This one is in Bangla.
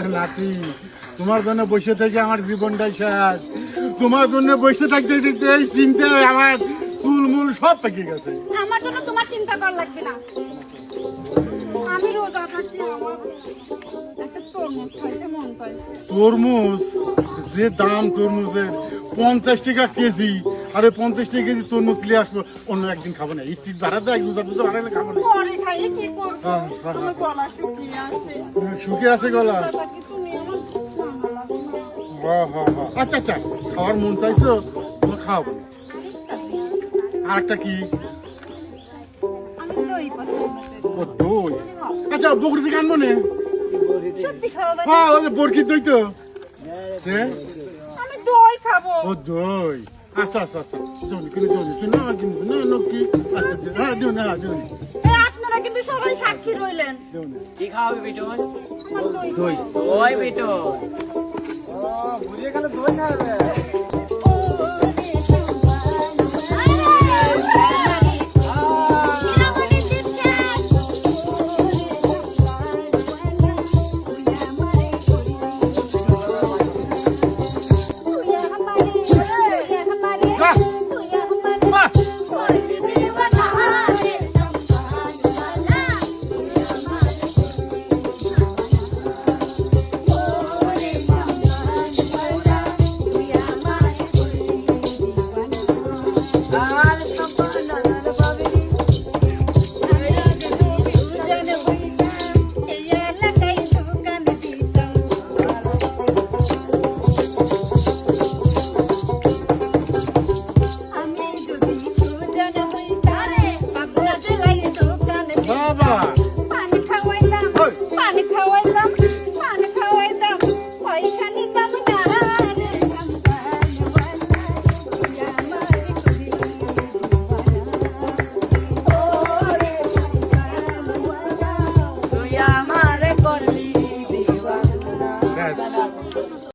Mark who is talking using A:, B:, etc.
A: নাতি তোমার জন্য বসে থেকে আমার জীবনটাই শেষ। তোমার জন্য বসে থাকতে থাকতে এই আমার চুল মুল সব পেকে গেছে।
B: আমার জন্য তোমার চিন্তা করা লাগবে না। আমি রোজা থাকি আমার একটা তরমুজ খাইতে মন চাইছে।
A: তরমুজ? যে দাম তরমুজের পঞ্চাশ টাকা কেজি। আরে পঞ্চাশ টাকা কেজি তরমুজ নিয়ে আসব অন্য একদিন খাব না। ইতি বাড়াতে এক দুজার দুজার বাড়ালে খাব না।
B: করব?
A: হ্যাঁ, হ্যাঁ,
B: শুকিয়ে
A: শুকে আছে গলা। হ্যাঁ, হ্যাঁ, হ্যাঁ। আচ্ছা আচ্ছা খাওয়ার মন চাইছো তুমি খাও আর একটা কি
B: দই
A: আচ্ছা বকরি থেকে আনব না। হ্যাঁ বরকির দই তো।
B: দই খাব।
A: ও দই। আচ্ছা আচ্ছা আচ্ছা দই কিনে দই দিচ্ছি না কিন্তু না নকি আচ্ছা হ্যাঁ দিও না দিও না
B: এই আপনারা কিন্তু সবাই সাক্ষী রইলেন।
C: কি খাওয়াবি বিটন?
B: দই।
A: দই।
C: বিটন।
D: বুঝিয়ে গেলে দই খাবে। Boulevard.